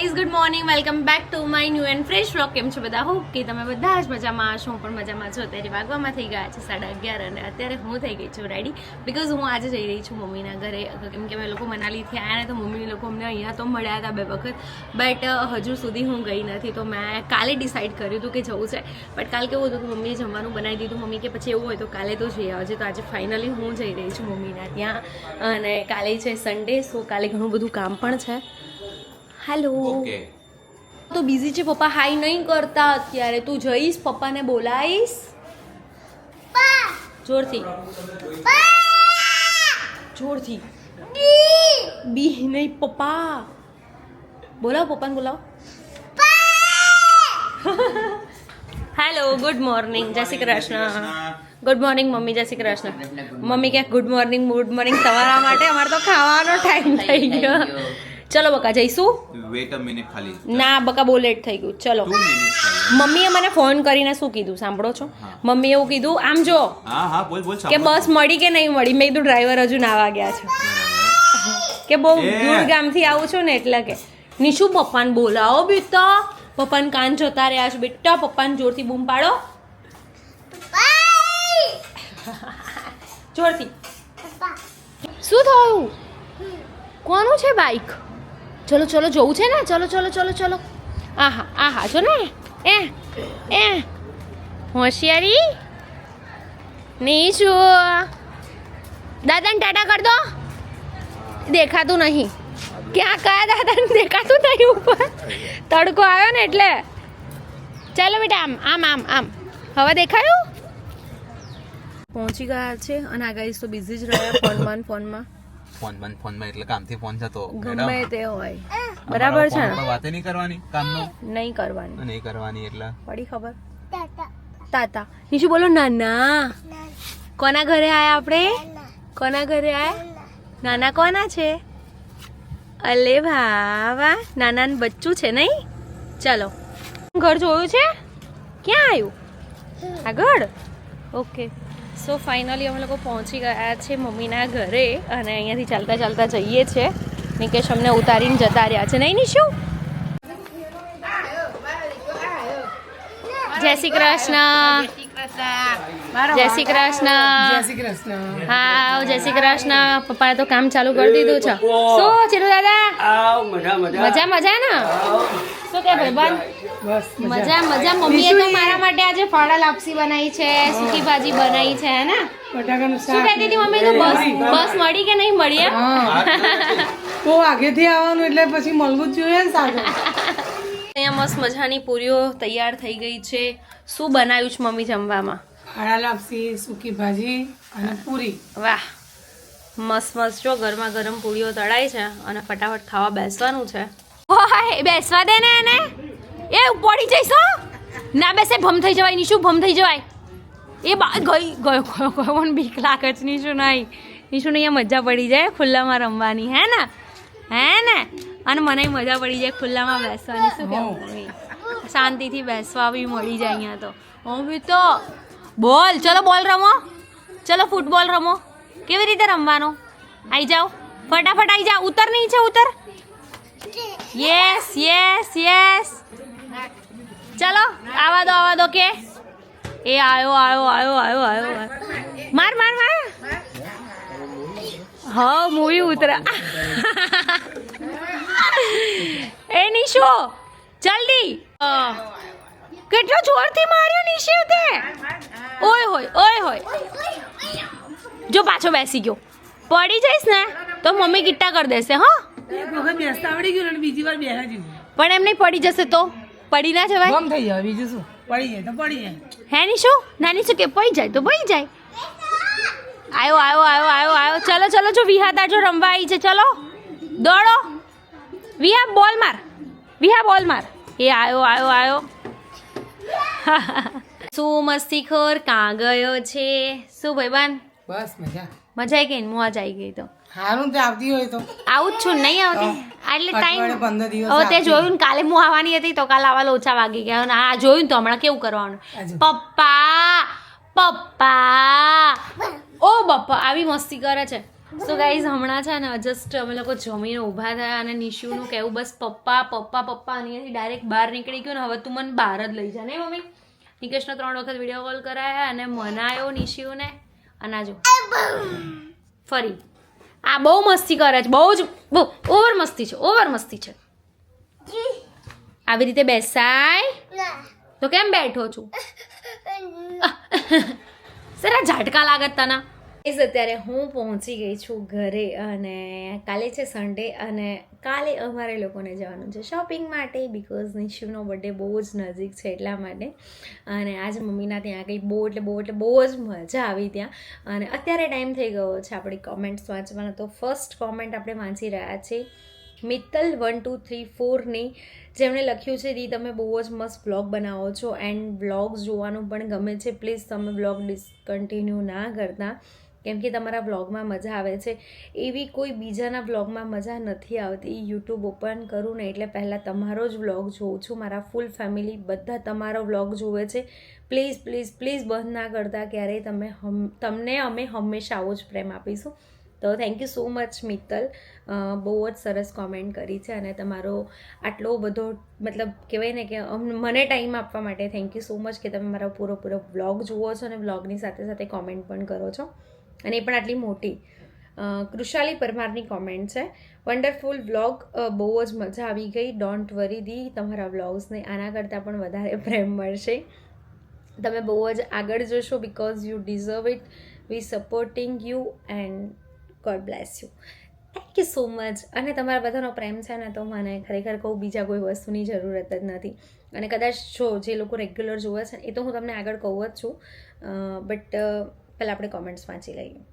Guys good morning welcome back to my new and fresh vlog કેમ છો બધા? Hope કે તમે બધા જ મજામાં હું પણ મજામાં છું. અત્યારે વાગવામાં થઈ ગયા છે સાડા અગિયાર અને અત્યારે હું થઈ ગઈ છું રેડી બિકોઝ હું આજે જઈ રહી છું મમ્મીના ઘરે. કેમ કે અમે લોકો મનાલીથી આવ્યા ને તો મમ્મી લોકો અમને અહીંયા તો મળ્યા હતા બે વખત. બટ હજુ સુધી હું ગઈ નથી. તો મેં કાલે ડિસાઈડ કર્યું હતું કે જવું છે. બટ કાલે કેવું હતું કે મમ્મીએ જમવાનું બનાવી દીધું. મમ્મી કે પછી એવું હોય તો કાલે તો જઈ આવજે. તો આજે ફાઇનલી હું જઈ રહી છું મમ્મીના ત્યાં. અને કાલે છે સન્ડે સો કાલે ઘણું બધું કામ પણ છે. હેલો ઓકે તો બિઝી છે પપ્પા હાઈ નહીં કરતા અત્યારે. તું જઈશ પપ્પાને બોલાવીશ? જોરથી. જોરથી. બી. નહીં પપ્પા. બોલાવો પપ્પાને બોલાવો. Hello good morning Jai Shri Krishna. Good morning mummy Jai Shri Krishna. Mummy ક્યાંક ગુડ મોર્નિંગ ગુડ મોર્નિંગ તમારા માટે અમારે તો ખાવાનો ટાઈમ થઈ ગયો. ચલો બકા જઈશું? વેટ અ મિનિટ ખાલી. ના બકા બહુ લેટ થઈ ગયું. ચલો. મમ્મીએ મને ફોન કરીને શું કીધું? સાંભળો છો? મમ્મીએ એવું કીધું આમ જો. હા હા બોલ બોલ કે બસ મળી કે નહીં મળી? મેં કીધું ડ્રાઈવર હજુ ના વાગ્યા છે. કે બહુ. દૂર ગામથી આવું છું ને એટલે કે. નિશુ પપ્પાને બોલાવો બેટા. પપ્પાને કાન જોતા રહ્યા છે બેટા. પપ્પાને જોરથી બૂમ પાડો. જોરથી. શું થયું? કોનું છે બાઈક ચલો ચલો જવું છે ને ચલો ચલો ચલો ચલો આહા આહા જો ને એ એ હોશિયારી નહીં છું દાદાને ટાટા કર દો દેખાતું નહીં ક્યાં કયા દાદાને દેખાતું નહીં ઉપર તડકો આવ્યો ને એટલે ચાલો બેટા આમ આમ આમ આમ હવે દેખાયું પહોંચી ગયા છે અને આ ગાઈસ તો બિઝી જ રહ્યા ફોનમાં ને ફોનમાં ફોન બંધ ફોનમાં એટલે કામથી ફોન જતો. ગમે તે હોય. બરાબર છે ને? વાતે નહીં કરવાની કામનો? નહીં કરવાની. નહીં કરવાની એટલે? પડી ખબર? તાતા. નીશુ બોલો નાના. કોના ઘરે આયા આપણે? કોના ઘરે આયા? નાના. કોના છે? અલે ભાવા નાના બચ્ચું છે નહીં? ચલો. ઘર જોયું છે? ક્યાં આવ્યું? આગળ? ઓકે. સો ફાઇનલી અમે લોકો પહોંચી ગયા છે મમ્મીના ઘરે અને અહીંયાથી ચાલતા ચાલતા જઈએ છે. નિકેશ અમને ઉતારીને જતા રહ્યા છે. નહીં, નિશુ? જય શ્રી કૃષ્ણ. જય શ્રી કૃષ્ણ. હા જય શ્રી કૃષ્ણ. પપ્પાએ તો કામ ચાલુ કરી દીધું છે. શું ચીરુ દાદા? આવ મજા મજા. મજા મજા ને? શું કે ભાઈબંધ? મજા. મજા મમ્મીએ તો મારા માટે આજે ફાડા લાપસી બનાવી છે સૂકી ભાજી બનાવી છે હે ને? શું કહેતી હતી મમ્મી? તો બસ બસ મળી કે નહીં મળી તો આગેથી આવવાનું એટલે પછી મળવું જ જોઈએ ને સાથે. અહીંયા મસ્ત મજાની પૂરીઓ તૈયાર થઈ ગઈ છે. શું બનાવ્યું છે મમ્મી જમવામાં? હાડા લાપસી સૂકી ભાજી અને પૂરી. વાહ. મસ્ત મસ્ત. જો ગરમા ગરમ પૂરીઓ તળાય છે અને ફટાફટ ખાવા બેસવાનું છે. ઓય બેસવા દે ને એને. એ પડી જઈશ હો. ના બેસે ભમ થઈ જવાય નીશું ભમ થઈ જવાય. એ બા ગઈ ગયો ગયો ગયો પણ બીક લાગે છે નીશું નહીં. નીશું નહીં મજા પડી જાય ખુલ્લામાં રમવાની હે ને? હે ને? અને મને મજા પડી જાય ખુલ્લામાં બેસવાની શું કહેવું? શાંતિથી બેસવા બી મળી જાય અહીંયા તો. હું બી તો બોલ, ચલો બોલ રમો. ચલો ફૂટબોલ રમો. કેવી રીતે રમવાનો? આઈ જાઓ. ફટાફટ આઈ જાઓ. ઉતર નહીં છે ઉતર. યસ યસ યસ ચલો આવા દો આવા દો કે. એ આયો આયો આયો આયો આયો. માર માર માર. હા, મૂવી ઉતરા. એ નિશો, જલ્દી. કેટલો જોરથી માર્યો નિશિવ તે ઓય હોય ઓય હોય. જો પાછો બેસી ગયો. પડી જઈશ ને તો મમ્મી કિટ્ટા કરી દેશે હો. આવડી ગયું અને બીજી વાર બેસા જેવું. પણ એમ નહીં પડી જશે તો? પડી ના જવાય? ગમ થઈ જાય બીજું શું? પડી જાય તો પડી જાય. હે નિશુ નાની શું કે પડી જાય તો પડી જાય. આવ્યો આવ્યો આવ્યો આવ્યો આવ્યો ચલો ચલો જો વિહા તાજો રમવા આવી છે ચલો. દોડો. વિહા બોલ માર. વિહા બોલ માર. એ આવ્યો આવ્યો આયો. શું મસ્તીખોર કાં ગયો છે? શું ભાઈબાન બસ મજા. મજા આવી ગઈ મોજ આવી ગઈ તો. હારું તે આવતી હોય તો. આવું જ છું નહીં આવતી? એટલે ટાઈમ હવે તે જોયું ને કાલે હું આવવાની હતી તો કાલે આવવા ઓછા વાગી ગયા. અને આ જોયું તો હમણાં કેવું કરવાનું? પપ્પા! પપ્પા! ઓ બપ્પા આવી મસ્તી કરે છે. સો ગાઈઝ હમણાં છે ને જસ્ટ અમે લોકો જમીને ઊભા થયા અને નિશુનું કહેવું બસ પપ્પા પપ્પા પપ્પા અહીંયાથી ડાયરેક્ટ બહાર નીકળી ગયો ને હવે તું મને બહાર જ લઈ જા. ને મમ્મી? નિકેશનો ત્રણ વખત વીડિયો કોલ કરાયા અને મનાયો નિશુને. અને આ ફરી. આ બહુ મસ્તી કરે છે બહુ જ બહુ ઓવર મસ્તી છે ઓવર મસ્તી છે. આવી રીતે બેસાય. તો કેમ બેઠો છું? સરા ઝાટકા લાગત તને. એ અત્યારે હું પહોંચી ગઈ છું ઘરે અને કાલે છે સન્ડે અને કાલે અમારે લોકોને જવાનું છે શોપિંગ માટે બિકોઝ નિશુનો બર્થડે બહુ જ નજીક છે એટલા માટે. અને આજે મમ્મીના ત્યાં ગઈ બહુ એટલે બહુ એટલે બહુ જ મજા આવી ત્યાં. અને અત્યારે ટાઈમ થઈ ગયો છે આપણી કોમેન્ટ્સ વાંચવાનો. તો ફર્સ્ટ કોમેન્ટ આપણે વાંચી રહ્યા છીએ મિત્તલ વન ટુ થ્રી ફોરની જેમણે લખ્યું છે, દી, તમે બહુ જ મસ્ત બ્લોગ બનાવો છો એન્ડ બ્લોગ્સ જોવાનું પણ ગમે છે. પ્લીઝ તમે બ્લોગ ડિસકન્ટિન્યુ ના કરતા. કેમ કે તમારા વ્લોગમાં મજા આવે છે. એવી કોઈ બીજાના વ્લોગમાં મજા નથી આવતી. યુટ્યુબ ઓપન કરું ને એટલે પહેલાં તમારો જ વ્લોગ જોઉં છું. મારા ફૂલ ફેમિલી બધા તમારો વ્લોગ જોવે છે. પ્લીઝ પ્લીઝ પ્લીઝ બંધ ના કરતા. ક્યારેય તમે હમ, તમને અમે હંમેશા આવો જ પ્રેમ આપીશું. તો thank you so much Mittal. બહુ જ સરસ કોમેન્ટ કરી છે અને તમારો આટલો બધો, મતલબ કહેવાય ને કે મને ટાઈમ આપવા માટે થેન્ક યુ સો મચ કે તમે મારો પૂરો પૂરો બ્લોગ જુઓ છો અને બ્લોગની સાથે સાથે કોમેન્ટ પણ કરો છો. અને એ પણ આટલી મોટી. કૃષાલી પરમારની કોમેન્ટ છે. વન્ડરફુલ વ્લોગ બહુ જ મજા આવી ગઈ. ડોન્ટ વરી દી, તમારા વ્લોગ્સને આના કરતાં પણ વધારે પ્રેમ મળશે. તમે બહુ જ આગળ જશો because you deserve it we supporting you and God bless you thank you so much અને તમારા બધાનો પ્રેમ છે ને, તો મને ખરેખર કહું, બીજા કોઈ વસ્તુની જરૂરત જ નથી. અને કદાચ જો જે લોકો રેગ્યુલર જોવે છે એ તો હું તમને આગળ કહું જ છું. બટ પહેલાં આપણે કોમેન્ટ્સ વાંચી લઈએ.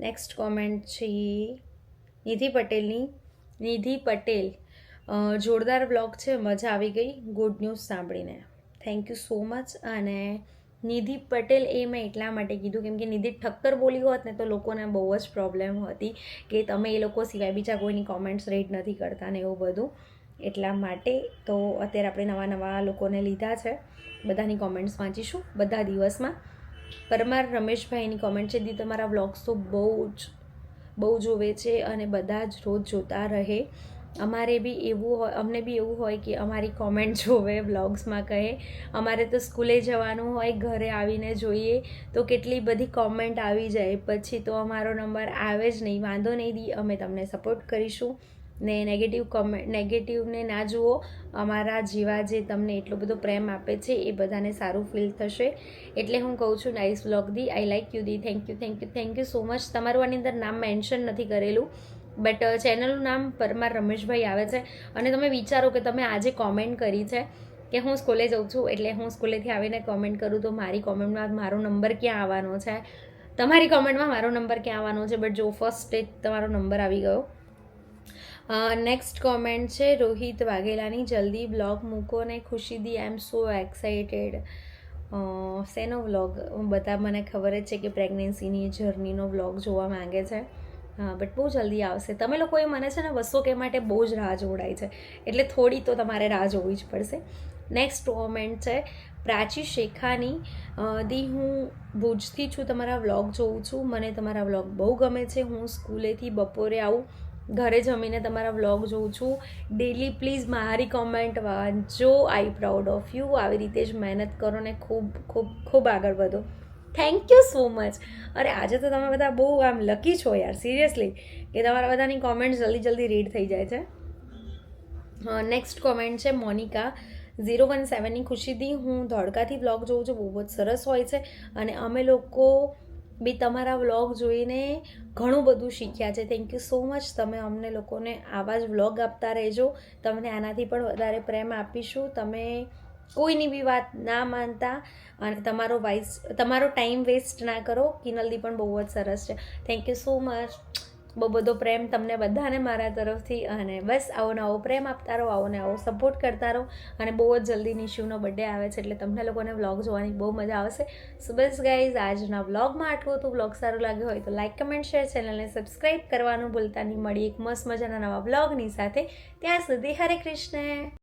નેક્સ્ટ કોમેન્ટ છે નિધિ પટેલની. નિધિ પટેલ જોરદાર બ્લોગ છે, મજા આવી ગઈ. ગુડ ન્યૂઝ સાંભળીને. થેન્ક યુ સો મચ અને નિધિ પટેલ એ મેં એટલા માટે કીધું કેમ કે નિધિ ઠક્કર બોલી હોત ને તો લોકોને બહુ જ પ્રોબ્લેમ હતી કે તમે એ લોકો સિવાય બીજા કોઈની કોમેન્ટ્સ રેડ નથી કરતા ને એવું બધું. એટલા માટે તો અત્યારે આપણે નવા નવા લોકોને લીધા છે. બધાની કોમેન્ટ્સ વાંચીશું. બધા દિવસમાં પરમાર રમેશભાઈની કોમેન્ટ છે, દી, તમારા વ્લોગ્સ તો બહુ જ, બહુ જોવે છે અને બધા જ રોજ જોતા રહે. અમારે બી એવું હોય અમને બી એવું હોય કે અમારી કોમેન્ટ જોવે વ્લોગ્સમાં કહે. અમારે તો સ્કૂલે જવાનું હોય, ઘરે આવીને જોઈએ, તો કેટલી બધી કોમેન્ટ આવી જાય. પછી તો અમારો નંબર આવે જ નહીં. વાંધો નહીં, દી, અમે તમને સપોર્ટ કરીશું. ને નેગેટિવ કોમેન્ટ નેગેટિવને ના જુઓ, અમારા જેવા જે તમને એટલો બધો પ્રેમ આપે છે, એ બધાને સારું ફીલ થશે. એટલે હું કહું છું નાઇસ વ્લોગ દી. આઈ લાઈક યુ દી. Thank you thank you thank you so much તમારું આની અંદર નામ મેન્શન નથી કરેલું બટ ચેનલનું નામ પરમાર રમેશભાઈ આવે છે. અને તમે વિચારો કે તમે આજે કોમેન્ટ કરી છે કે હું સ્કૂલે જાઉં છું, એટલે હું સ્કૂલેથી આવીને કોમેન્ટ કરું તો મારી કોમેન્ટમાં મારો નંબર ક્યાં આવવાનો છે? તમારી કોમેન્ટમાં મારો નંબર ક્યાં આવવાનો છે? બટ જો ફર્સ્ટ સ્ટેજ તમારો નંબર આવી ગયો નેક્સ્ટ કોમેન્ટ છે, રોહિત વાઘેલાની જલ્દી બ્લોગ મૂકો ને ખુશીદી આઈ એમ સો એક્સાઇટેડ શેનો વ્લોગ બધા મને ખબર જ છે કે પ્રેગ્નન્સીની જર્નીનો વ્લોગ જોવા માંગે છે. હા બટ બહુ જલ્દી આવશે. તમે લોકોએ મને છે ને બસો કે માટે બહુ જ રાહ જોડાય છે. એટલે થોડી તો તમારે રાહ જોવી જ પડશે. નેક્સ્ટ કોમેન્ટ છે, પ્રાચી શેખાની દી હું ભુજથી છું, તમારા વ્લોગ જોઉં છું. મને તમારા વ્લોગ બહુ ગમે છે. હું સ્કૂલેથી બપોરે આવું ઘરે જમીને તમારા વ્લોગ જોઉં છું. ડેલી પ્લીઝ મારી કોમેન્ટ વાંચો આઈ પ્રાઉડ ઓફ યુ આવી રીતે જ મહેનત કરો ને ખૂબ ખૂબ ખૂબ આગળ વધો. થેન્ક યુ સો મચ અરે આજે તો તમે બધા બહુ આમ લકી છો યાર સિરિયસલી કે તમારા બધાની કોમેન્ટ જલ્દી જલ્દી રીડ થઈ જાય છે. નેક્સ્ટ કોમેન્ટ છે મોનિકા. ઝીરો વન સેવનની ખુશીથી હું ધોળકાથી બ્લોગ જોઉં છું. બહુ જ સરસ હોય છે. અને અમે લોકો બી તમારા વ્લોગ જોઈને ઘણું બધું શીખ્યા છે. થેન્ક યુ સો મચ તમે અમને લોકોને આવા જ વ્લોગ આપતા રહેજો. તમને આનાથી પણ વધારે પ્રેમ આપીશું. તમે કોઈની બી વાત ના માનતા અને તમારો વાઇસ તમારો ટાઈમ વેસ્ટ ના કરો. કિનલદી પણ બહુ જ સરસ છે. થેન્ક યુ સો મચ બહુ બધો પ્રેમ તમને બધાને મારા તરફથી અને બસ આવો નવો પ્રેમ આપતા રહો, આવો ને આવો સપોર્ટ કરતા રહો અને બહુ જ જલ્દી નિશુનો બર્થડે આવે છે એટલે તમને લોકોને વ્લોગ જોવાની બહુ મજા આવશે. સો બસ ગાઈઝ આજના વ્લોગમાં આટલું હતું. વ્લોગ સારું લાગ્યું હોય તો લાઇક કમેન્ટ શેર ચેનલને સબસ્ક્રાઈબ કરવાનું ભૂલતા નહીં. મળી એક મસ્ત મજાના નવા વ્લોગની સાથે. ત્યાં સુધી હરે કૃષ્ણ.